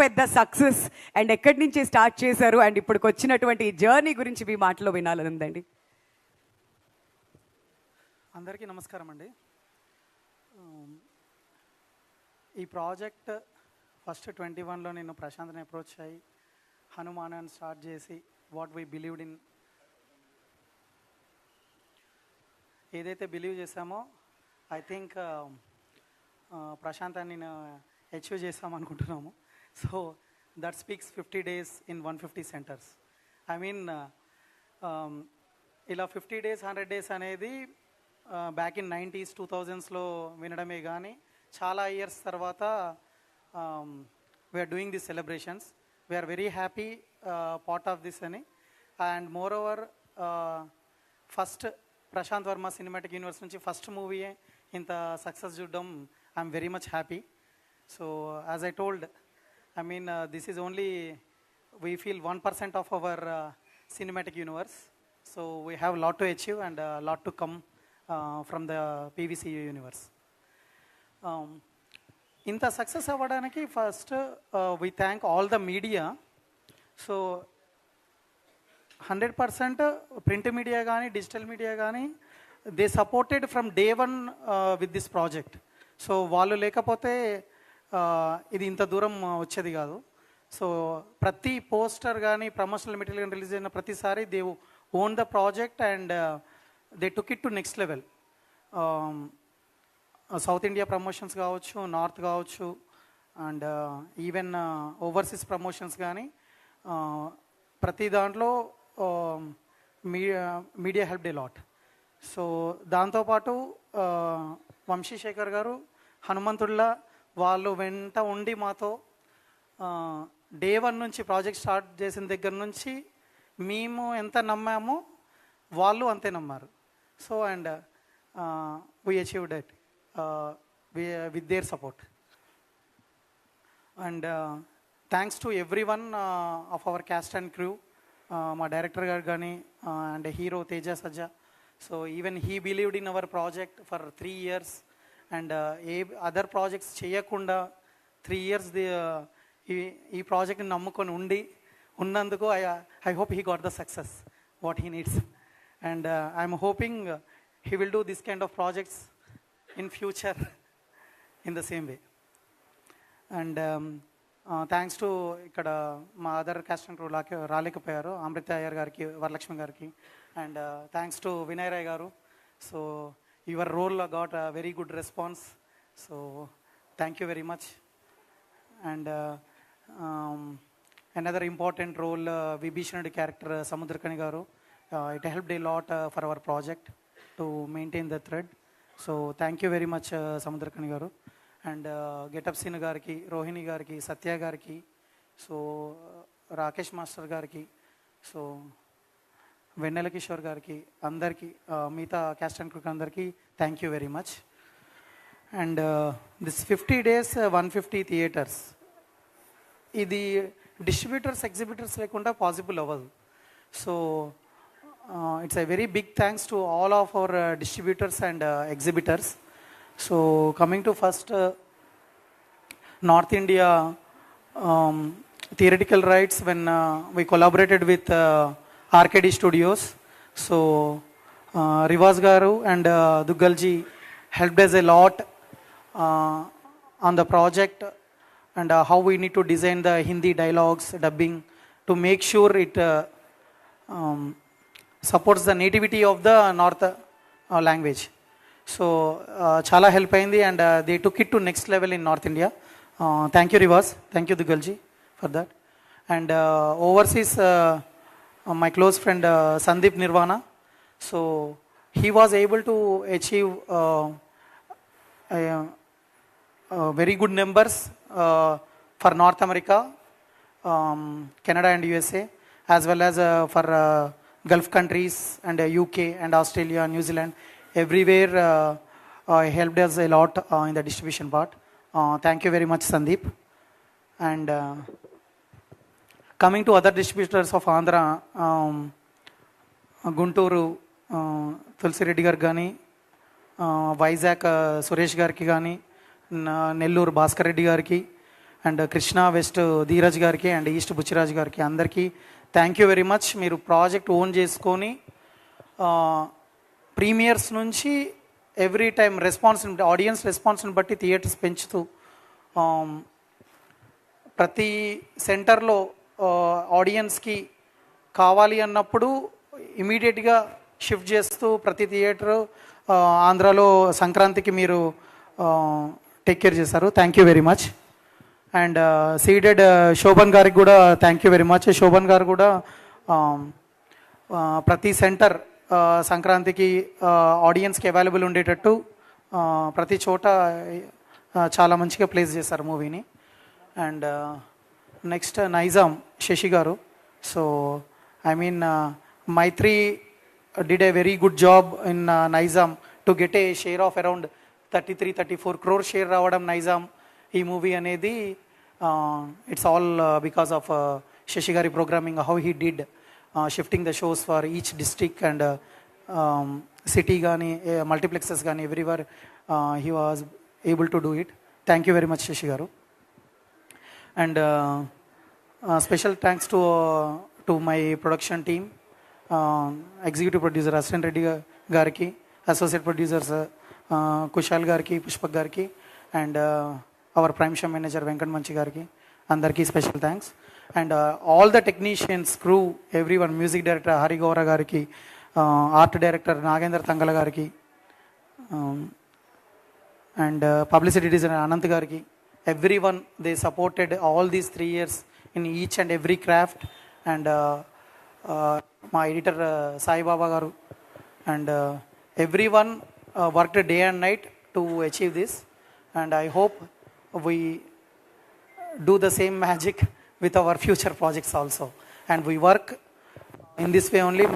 పెద్ద success and ఎక్కడి నుంచి స్టార్ట్ చేశారు? అండ్ ఇప్పటికి వచ్చినటువంటి జర్నీ గురించి మీ మాటలో వినాలని ఉందండి. అందరికీ నమస్కారం అండి. ఈ ప్రాజెక్ట్ ఫస్ట్ ట్వంటీ వన్లో నేను ప్రశాంత్ని అప్రోచ్ అయ్యి హనుమాన్ అని స్టార్ట్ చేసి వాట్ వీ బిలీవ్డ్ ఇన్ ఏదైతే బిలీవ్ చేశామో ఐ థింక్ ప్రశాంత్ అని నేను అచీవ్ చేస్తాం అనుకుంటున్నాము so that speaks fifty days in one fifty centers I mean ఇలా ఫిఫ్టీ డేస్ హండ్రెడ్ డేస్ అనేది బ్యాక్ ఇన్ నైంటీస్ టూ థౌజండ్స్లో వినడమే కానీ చాలా ఇయర్స్ తర్వాత we are doing this celebrations we are very happy part of this అని. And more over first Prashanth Varma cinematic universe నుంచి first movie ఇంత success చూడడం I'm very much happy so as I told I mean this is only we feel one percent of our cinematic universe so we have lot to achieve and lot to come from the PVC universe ఇంత success అవ్వడానికి first we thank all the media so hundred percent print media కానీ digital media కానీ they supported from day one with this project so వాళ్ళు లేకపోతే ఇది ఇంత దూరం వచ్చేది కాదు. సో ప్రతి పోస్టర్ కానీ ప్రమోషనల్ మెటీరియల్ కానీ రిలీజ్ అయిన ప్రతిసారి they own the project and they took it to next level. South India promotions కావచ్చు నార్త్ కావచ్చు అండ్ ఈవెన్ ఓవర్సీస్ ప్రమోషన్స్ కానీ ప్రతి దాంట్లో media media helped lot. So దాంతోపాటు వంశీశేఖర్ గారు హనుమంతుడిలా వాళ్ళు వెంట ఉండి మాతో డే వన్ నుంచి ప్రాజెక్ట్ స్టార్ట్ చేసిన దగ్గర నుంచి మేము ఎంత నమ్మామో వాళ్ళు అంతే నమ్మారు. So and we achieve that with their support and thanks to every one of our cast and crew మా డైరెక్టర్ గారు కానీ and hero Teja Sajja. So even he believed in our project for three years and a other projects చేయకుండా three years the ఈ ఈ ప్రాజెక్ట్ని నమ్ముకొని ఉండి ఉన్నందుకు I I hope he got the success what he needs and I'm hoping he will do this kind of projects in future in the same way and thanks to ఇక్కడ మా other cast and రాకే రాలేకపోయారు అమృత అయ్యర్ గారికి వరలక్ష్మి గారికి. And thanks to Vinay Rai గారు. So your role got a very good response. So thank you very much. And another important role విభీషణుడి character Samuthirakani గారు. It helped lot for our project to maintain the thread so thank you very much Samuthirakani గారు. And getup scene గారికి రోహిణి గారికి సత్య గారికి so Rakesh master గారికి. So Vennela Kishore గారికి అందరికీ మిగతా cast and క్రూక్ అందరికీ thank you very much and this fifty days one fifty theatres ఇది డిస్ట్రిబ్యూటర్స్ ఎగ్జిబిటర్స్ లేకుండా పాసిబుల్ అవ్వదు. So it's a very big thanks to all of our distributors and exhibitors so coming to first north India theatrical rights when we collaborated with RKD studios. So Rivaz గారు and Duggal ji helped a lot on the project. And how we need to design the Hindi dialogues dubbing to make sure it supports the nativity of the north language. So చాలా help అయింది and they took it to next level in north India. Thank you Rivaz thank you Duggal ji for that. And overseas Uh, my close friend uh, Sandeep Nirvana. So, he was able to achieve uh, uh, very good numbers for North America, um, Canada and USA, as well as for Gulf countries and UK and Australia, New Zealand, everywhere helped us a lot in the distribution part. Thank you very much, Sandeep. And coming to other distributors of Andhra Guntur Tulasi Reddy గారు కానీ వైజాగ్ సురేష్ గారికి కానీ నెల్లూరు భాస్కర్ రెడ్డి గారికి and Krishna west Dheeraj గారికి and east Buchiraj గారికి అందరికీ thank you very much మీరు project own చేసుకొని ప్రీమియర్స్ నుంచి ఎవ్రీ టైం రెస్పాన్స్ ఆడియన్స్ రెస్పాన్స్ని బట్టి థియేటర్స్ పెంచుతూ ప్రతి సెంటర్లో ఆడియన్స్కి కావాలి అన్నప్పుడు ఇమీడియట్గా షిఫ్ట్ చేస్తూ ప్రతి థియేటర్ ఆంధ్రాలో సంక్రాంతికి మీరు టేక్ కేర్ చేశారు. Thank you very much and ceded Shobhan గారికి కూడా thank you very much Shobhan గారు కూడా ప్రతి సెంటర్ సంక్రాంతికి ఆడియన్స్కి అవైలబుల్ ఉండేటట్టు ప్రతి చోట చాలా మంచిగా ప్లేస్ చేశారు మూవీని అండ్ నెక్స్ట్ నైజాం శశి గారు. So I mean Mythri did a very good job in Nizam to get a share of around thirty three thirty four crore share రావడం నైజాం ఈ మూవీ అనేది it's all because of Sasi గారి programming how he did shifting the shows for each district and city కానీ multiplexes కానీ everywhere he was able to do it thank you very much Sasi గారు. And special thanks to to my production team executive producer assistant Reddy గారికి associate producers Kushal గారికి పుష్పక్ గారికి and our prime show manager Venkat మంచి గారికి అందరికీ special thanks and all the technicians crew every one music director Hari Gowra గారికి art director Nagendra Thangala గారికి and publicity designer Anant గారికి everyone they supported all these three years in each and every craft. And uh, uh, my editor uh, Sai Baba Garu. And uh, everyone uh, worked day and night to achieve this. And I hope we do the same magic with our future projects also. And we work in this way only.